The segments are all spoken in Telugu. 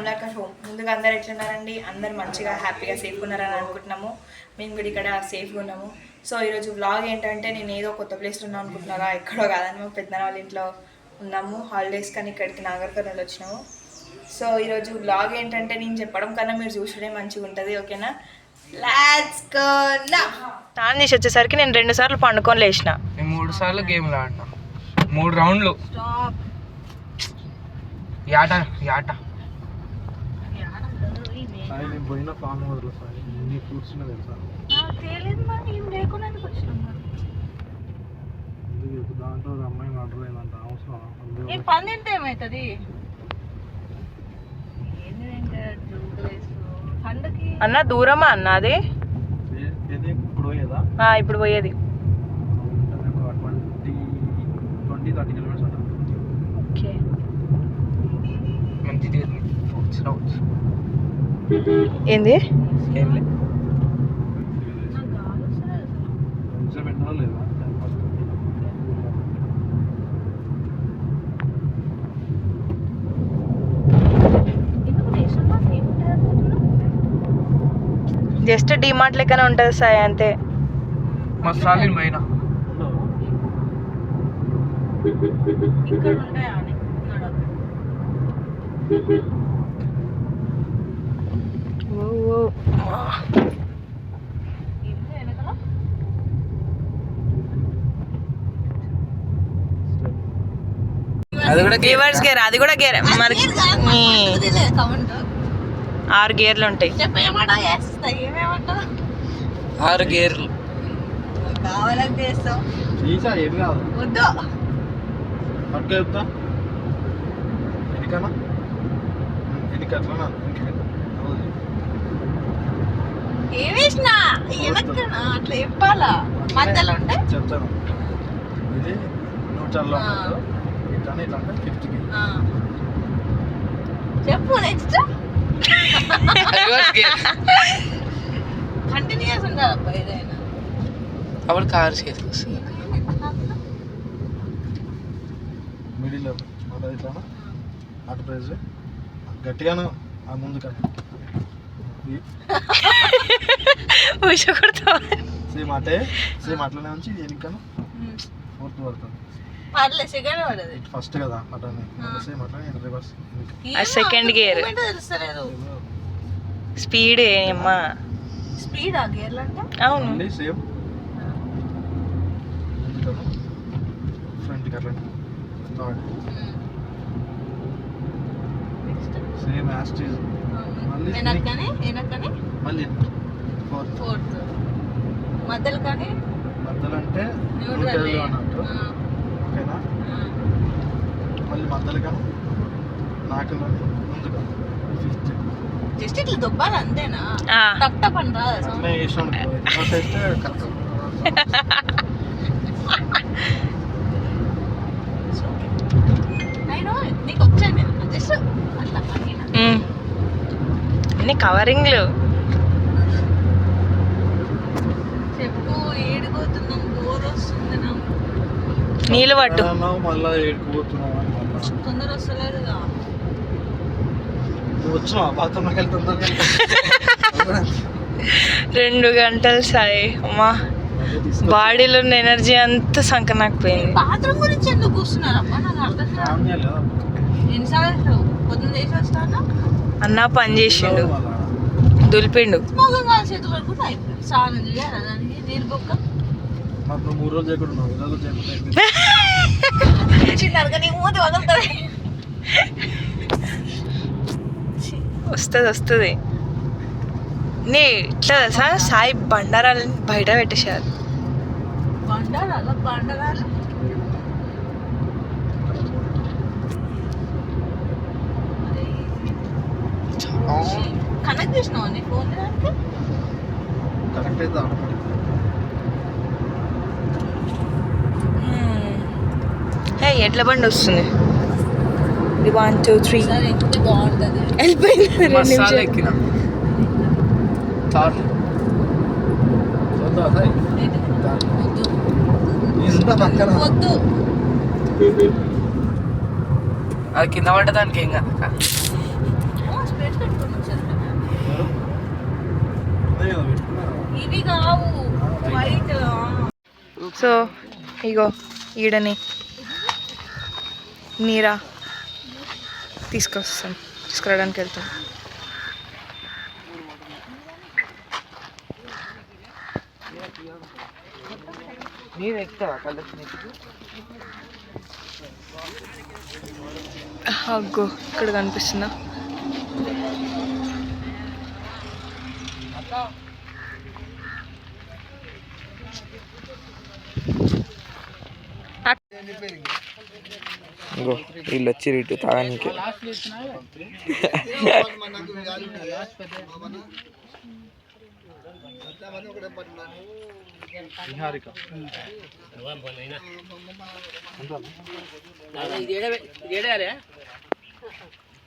కమలాకర్ హోమ్ ముందుగా అందరు ఎట్లున్నారండి? అందరు మంచిగా హ్యాపీగా సేఫ్గా ఉన్నారని అనుకుంటున్నాము. మేము కూడా ఇక్కడ సేఫ్గా ఉన్నాము. సో ఈరోజు వ్లాగ్ ఏంటంటే నేను ఏదో కొత్త ప్లేస్లో ఉన్నాను అనుకుంటున్నారా? ఎక్కడో కాదని మేము పెద్దన వాళ్ళ ఇంట్లో ఉన్నాము. హాలిడేస్ కానీ ఇక్కడికి నాగర్ కర్నూలు వచ్చినాము. సో ఈరోజు వ్లాగ్ ఏంటంటే నేను చెప్పడం కన్నా మీరు చూసడే మంచిగా ఉంటుంది ఓకేనా? లాట్స్ గో నా! తాను చేసి వచ్చేసరికి నేను రెండు సార్లు పండుకొని లేచిన. నేను మూడు సార్లు గేమ్లు ఆడినా. మూడు రౌండ్లు. యాట యాట సాయి నేను పోయిన ఫామ్ హౌస్లో సాయి ఎన్ని ఫ్రూట్స్ ఉన్నాయి తెలుసా దాంట్లో ఒక అమ్మాయి మర్డర్ అయిందంట అవసరం పని తింటే ఏమవుతుంది అన్న దూరమా అన్న అది? ఇప్పుడు పోయేదా ఆ, ఇప్పుడు పోయేది. ఉంటుంది ఒక ట్వంటీ ట్వంటీ థర్టీ కిలోమీటర్స్ ఉంటుంది ఓకే మంచి ఏంది? జస్ట్ డిమార్ట్ లెక్కనే ఉంటుంది సాయి అంతే. ఇక్కడ ఉంటాయా అని వెనకాల అది కూడా రివర్స్ గేర్ అది కూడా గేర్ మరి ఆరు గేర్లు ఉంటాయి. ఆరు గేర్లు కావాలని చేస్తాం ఈసా ఏం కాదు వద్దు పట్టుక చెప్తా ఎన్నికనా ఎన్నికట్లనా ఏమేసినా వెనక్కనా అట్లా చెప్పాలా? మధ్యలో ఉంటే? చెప్తాను. ఇది. ఇట్లా ఇట్లా అంటే ఫిఫ్త్కి ఆ. చెప్పు నెక్స్ట్. కంటిన్యూస్ ఉండాలి అబ్బా ఏదైనా. అప్పుడు కార్ చేతికి వస్తుంది. మళ్ళీ ఇట్లా అటు ప్రైజ్. గట్టిగాను ఆ ముందు కన్నా సేమ్ అటే సేమ్ అట్లనే ఉంచి ఎన్నికను ఫోర్త్ పడుతుంది పర్లే సెకండ్ పడదు. ఫస్ట్ కదా అట్లనే సేమ్ అట్లనే రివర్స్ ఆ second gear. తెలుస్తలేదు. స్పీడ్ అమ్మా. స్పీడ్ ఆ గేర్లు అంటే? అవును. సేమ్. ఫ్రంట్కి అట్లనే. థర్డ్. నెక్స్ట్ సేమ్ యాస్టీజ్ వెనక్కని వెనక్కని? మళ్ళీ ఫోర్త్. మధ్యలో కానీ? మధ్యలో అంటే న్యూట్రల్ ఓకేనా? మళ్ళీ మధ్యలో కానీ? నాకులోని ముందుగా. ఫిఫ్త్. జస్ట్ ఇట్లా దొబ్బాలి అంతేనా? అని రాదు కరెక్ట్. నేను నీకు వచ్చాను నేను. జస్ట్ అట్లా. అన్ని కవరింగ్లు. చెప్పు ఏడిపోతున్నాం బోర్ వస్తుంది నాకు నీళ్ళు పట్టు. రెండు గంటలు సాయి అమ్మా. బాడీలో ఉన్న ఎనర్జీ అంతా సంకనాకపోయింది. బాత్రూమ్ గురించి ఎందుకు కూర్చున్నారు? అబ్బా నాకు అర్థం కాదు. ఎన్నిసార్లు అన్నా పని చేసిండు. దులిపిండు. వస్తుంది వస్తుంది. నీ ఇట్లా తెలుసా? సాయి బండారాలని బయట పెట్టేశారు. బండరాలు? బండరాలు? కనెక్ట్ చేసినావు నీ ఫోన్ అయితే ఆటోమేటిక్ హే ఎడ్ల బండి వస్తుంది? ఇది వన్ టూ త్రీ వెళ్ళిపోయింది రెండు నిమిషాలు. ఎక్కిన. వద్దు. అది కింద పడ్డదానికి ఏం కదా ఇవి సో ఇగో ఈడని మీరా తీసుకొస్తాం తీసుకురావడానికి వెళ్తాం నీరు ఎక్కుతావా కలర్స్ అగ్గో ఇక్కడ కనిపిస్తుందా? ఇంకో వీళ్ళు వచ్చి ఇటు నిహారిక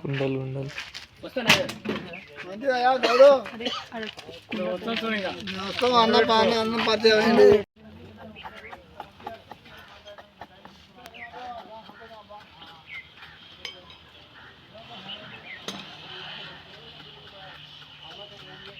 కుండలు. ఉండలు అన్న అన్నం పరిచయం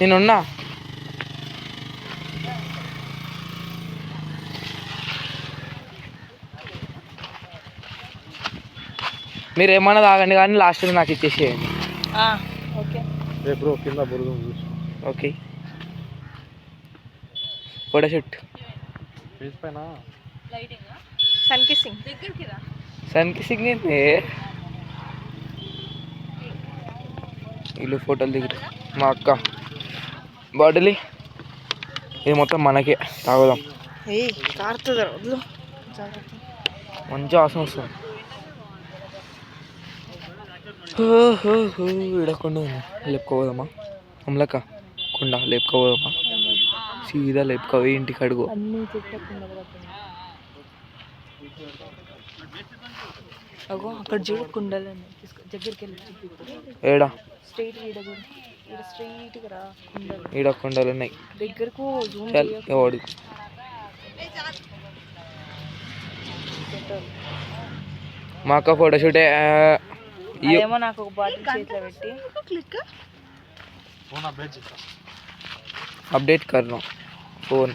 నేనున్నా. మీరు ఏమన్నా తాగండి కానీ లాస్ట్ నాకు ఇచ్చేసేయండి. ఓకే. రేపు బ్రో కింద బురద ఉంది చూసి. ఓకే. ఫోటోషూట్. ఫేస్ పైన? సన్ కిస్సింగ్ సన్కి సిగ్నేంది వీళ్ళు ఫోటోలు దిగురు మా అక్క. బాటిల్. ఇది మొత్తం మనకే. తాగుదాం. ఏయ్ కారుతుంది వద్దు జాగ్రత్త. మంచి వాసన వస్తుంది. ఇడకుండా లేపుకోపోదామా అమ్లక్క కుండ లేపుకోపోదామా సీదా లేపుకోవి ఇంటికి అడుగు. అగో అక్కడ చూడు కుండలు ఉన్నాయి తీసుకో దగ్గరికి వెళ్ళి ఏడా? స్ట్రైట్ ఈడ కొండలు ఉన్నాయి. దగ్గరకు చల్ ఎవడు మా అక్క ఫోటోషూటే ఏమో నాకు ఒక బాటిల్ చేతిలో పెట్టి. క్లిక్ ఫోన్ అప్డేట్ చేస్తా. అప్డేట్ కర్ను ఫోన్.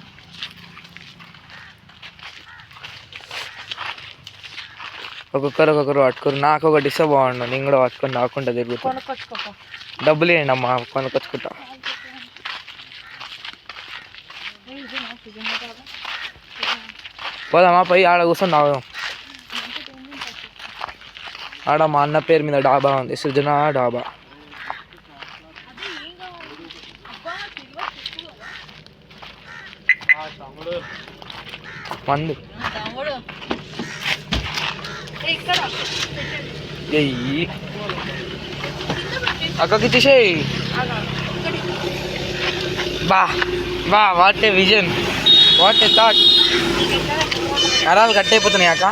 ఒక్కొక్కరు ఒక్కొక్కరు పట్టుకోరు నాకు ఒక ఇస్తే బాగుండు. నేను కూడా పట్టుకొని నాకుండా తిరుగుతాను డబ్బులు ఇవ్వండి అమ్మా కొనుకొచ్చుకుంటా పోదామా పోయి ఆడ కూర్చున్నావు ఆడ మా అన్న పేరు మీద డాబా ఉంది సృజన డాబా. మందు. ఎయ్యి అక్కకి ఇచ్చేసేయి బా బా what a vision what a thought నరాలు కట్ అయిపోతున్నాయి అక్క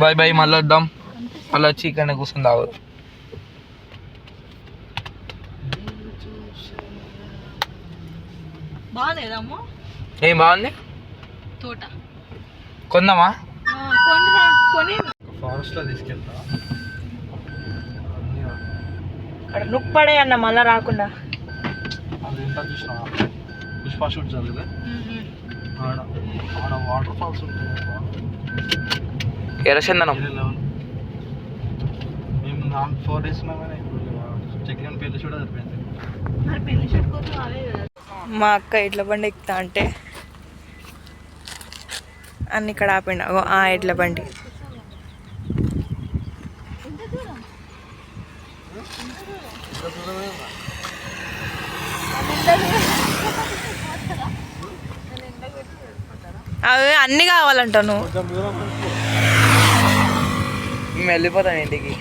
బాయ్ బాయ్ మళ్ళీ వద్దాం మళ్ళీ వచ్చి ఇక్కడ తాగు బాగాలేదమ్మా ఏం బాగుంది? తోట. కొందామా కొని ఫారెస్ట్లో తీసుకెళ్తా. అక్కడ నుప్పడే అన్న మళ్ళా రాకుండా. అది ఎంత చూసిన? పుష్ప షూట్ జరిగింది ఆడ ఆడ వాటర్ ఫాల్స్ ఉంటాయి. ఎర్రచందనం. మేము నా ఫోర్ డేస్ ఉన్నామని చెక్ పేర్లు చూడ సరిపోయింది. మరి పెళ్ళి రాలేదు కదా. మా అక్క ఎడ్ల బండి ఎక్కుతా అంటే అన్ని ఇక్కడ ఆపిండు. ఆ ఎడ్ల బండి. అవి అన్ని కావాలంట నువ్వు. వెళ్ళిపోతాను ఇంటికి.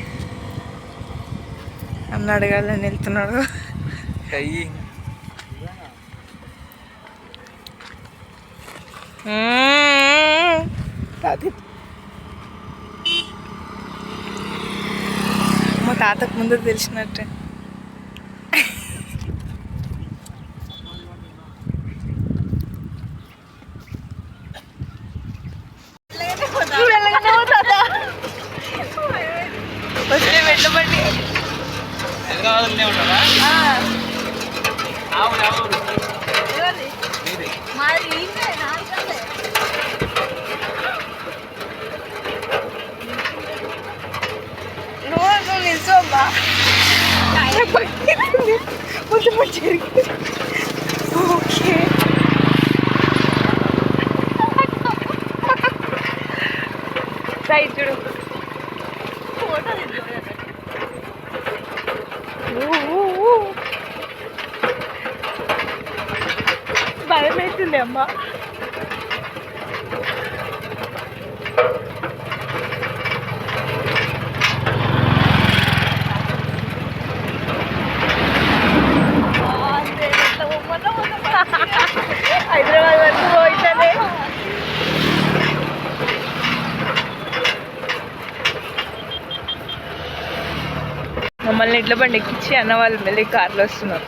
అన్న అడగాలని వెళ్తున్నాడు. కయ్యి తాతకు ముందు తెలిసినట్టే. ഭയമേറ്റില്ലേ അമ്മ? ఎడ్ల బండి ఎక్కించి అన్న వాళ్ళు మళ్ళీ కార్లో వస్తున్నారు.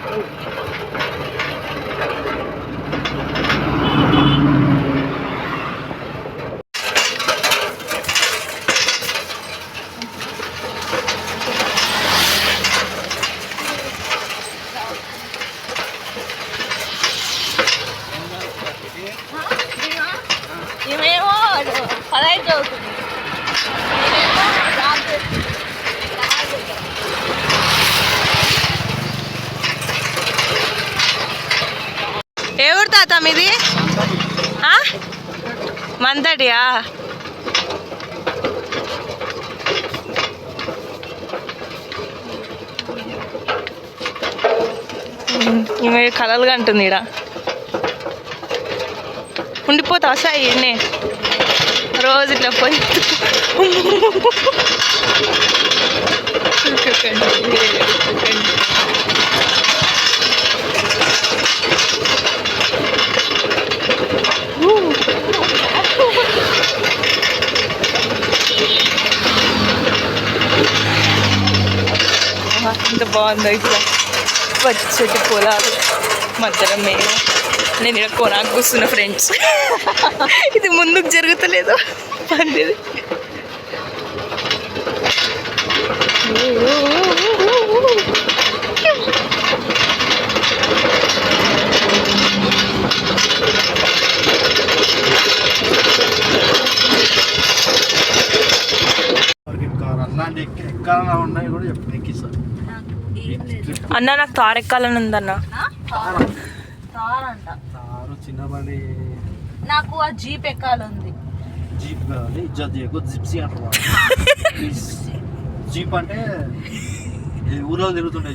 మంతటియా ఈమె కలలుగా అంటుంది ఈడ. ఉండిపోతా సాయి ఈయన్నే రోజు ఇట్లా పోయి. ఎంత బాగుందో ఇట్లా పచ్చటి పొలాలు మధ్యలో మేము. నేను ఇక్కడ కొనాకు కూర్చున్న ఫ్రెండ్స్ ఇది ముందుకు జరుగుతలేదు. పండిది ఉన్నాయి కూడా చెప్పి ఎక్కిస్తారు అన్న నాకు తారు ఎక్కాలని ఉందన్న. నాకు ఆ జీప్ ఎక్కాలంది జీప్ కావాలి ఇజ్జత్ చేయకు జిప్సీ అంటారు జీప్ అంటే ఊర్లో తిరుగుతుండే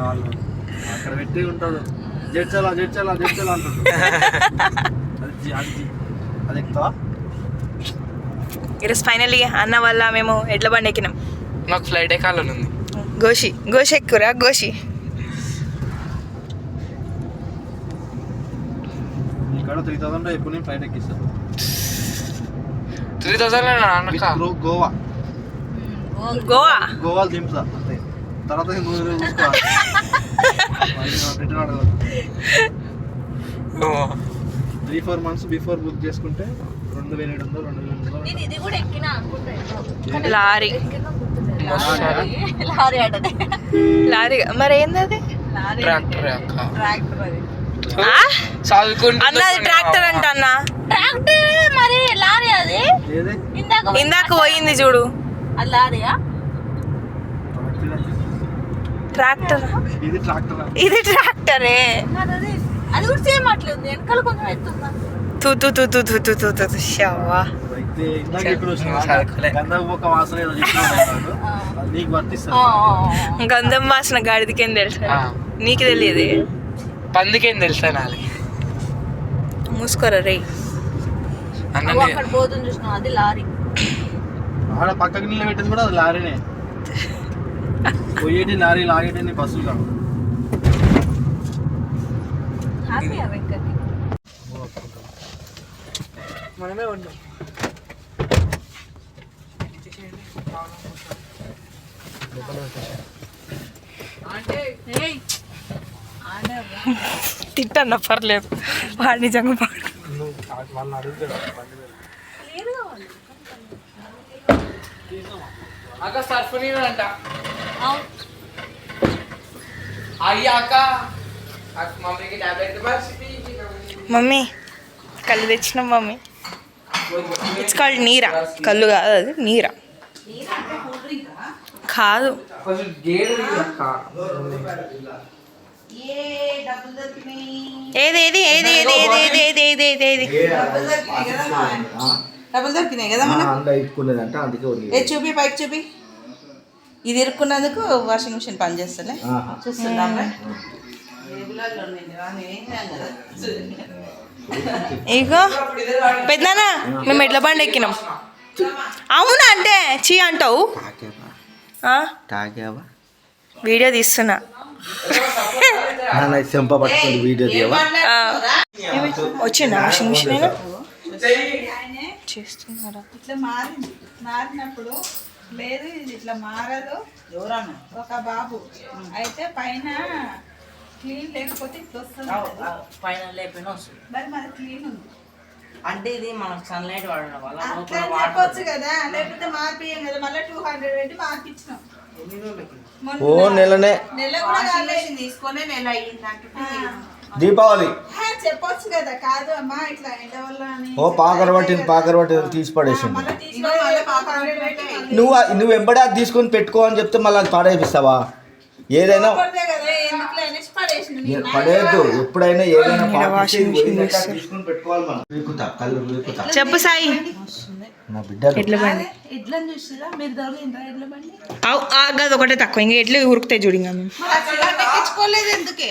వాళ్ళు అక్కడ పెట్టి ఉంటారు. జడ్చాలా జడ్చాలా జడ్చాలా అంటారు. అది ఎక్కువ? ఈరోజు ఫైనల్లీ అన్న వల్ల మేము ఎడ్ల బండి ఎక్కినాం. నాకు ఫ్లైట్ ఎక్కాలని ఉంది గోషి గోషి ఎక్కురా గోషి త్రీ థౌసండ్ ఇప్పుడు నేను ఫ్లైట్ ఎక్కిస్తాను త్రీ థౌసండ్ గోవా గోవా గోవా దింపుతా అంతే. తర్వాత three four months before book చేసుకుంటే రెండు వేల ఏడు వందలు రెండు వేల లారీ. లారీ? లారీ అంటది లారీ మరి ఏంది అది ట్రాక్టర్ అక్క ట్రాక్టర్ అది అంట అన్న ట్రాక్టర్ మరి లారీ అది ఇందాక ఇందాక పోయింది చూడు అది లారీయా ట్రాక్టర్ ఇది ట్రాక్టర్ ఇది ట్రాక్టరే మరి అది అది కూడా సేమ్ అట్లుంది వెనకాల కొంచెం ఎత్తుందా తూ తూ తూ తూ తూ తూ తూ తూ ఇందాక. గంధం ఒక వాసన ఏదో నీకు వర్తిస్తుంది. గంధం వాసన గాడిదికేం తెలుసు. నీకు తెలియదు? పందికేం తెలుసా నాది మూసుకోరా రే అక్కడ పోతుంది అది లారీ. ఆడ పక్కకి నిలబెట్టింది కూడా అది లారీనే. పోయేటి ఆగేటి బస్సులు కావు. మనమే ఉంటాం తిట్టన్న పర్లేదు. వాడు నిజంగా పాడు అక్క సర్ఫ్ అయ్యాక మమ్మీ కళ్ళు తెచ్చిన మమ్మీ. ఇట్స్ కాల్డ్ నీరా. కళ్ళు కాదు అది నీరా. కాదు ఏది ఏది ఏది ఏది ఏది ఏది ఏది ఏది ఏది ఏది డబ్బులు దొరికినాయి కదా అందుకే వదిలేదు. ఏ చూపి పైకి చూపి ఇది ఇరుక్కున్నందుకు వాషింగ్ మిషన్ పనిచేస్తలే. చూస్తున్నాం ఇగో పెద్దనా మేము ఎట్ల బండి ఎక్కినాం అవునా అంటే? చీ అంటావు. వీడియో తీస్తున్నా. నాన్న చెంప పట్టుకొని వీడియో తీయవా? ఆ. వచ్చిందా? వాషింగ్ మిషన్ అయినా చేస్తున్నారా? ఇట్లా మారింది. మారినప్పుడు లేదు ఇది ఇట్లా మారదు. ఒక బాబు. అయితే పైన క్లీన్ లేకపోతే ఇట్లా వస్తుంది. పైన లేకపోయినా వస్తుంది. మరి మరి క్లీన్ ఉంది. అంటే ఇది మనకు సన్లైట్ వాడడం వల్ల అట్లా చెప్పొచ్చు కదా లేకపోతే మార్పియం కదా మళ్ళీ టూ హండ్రెడ్ పెట్టి మార్పించినాం మొన్న ఓ నెలనే. నెల కూడా కాలేదు. మిషన్ తీసుకొని నెల అయ్యింది అంటుంటే దీపావళి. చెప్పొచ్చు కదా కాదు అమ్మా ఇట్లా ఎండ వల్ల ఓ పాకర పట్టింది పాకర పట్టింది తీసి పడేసింది. నువ్వు నువ్వు ఎంబడా తీసుకొని పెట్టుకో అని చెప్తే మళ్ళీ అది పాడేపిస్తావా ఏదైనా పడేయద్దు. ఎప్పుడైనా ఏదైనా చెప్పు సాయి. నా బిడ్డ ఒకటే తక్కువ. ఇంకా ఎడ్లు ఉరుకుతాయి చూడు ఎందుకే?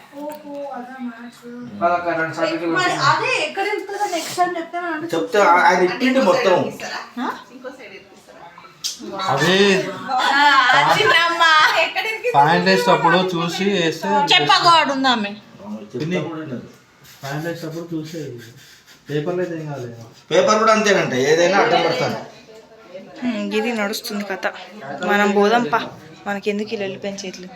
చెప్తే ఆయన ఇట్టింటి మొత్తం. అది. చూసి చెప్పగోడు చూసి పేపర్ కూడా అంతేనంట. ఏదైనా అడ్డం పడతాను. ఇది నడుస్తుంది కథ. మనం పోదాంపా. మనకెందుకు ఇల్లు వెళ్ళిపోయిన చేతులు?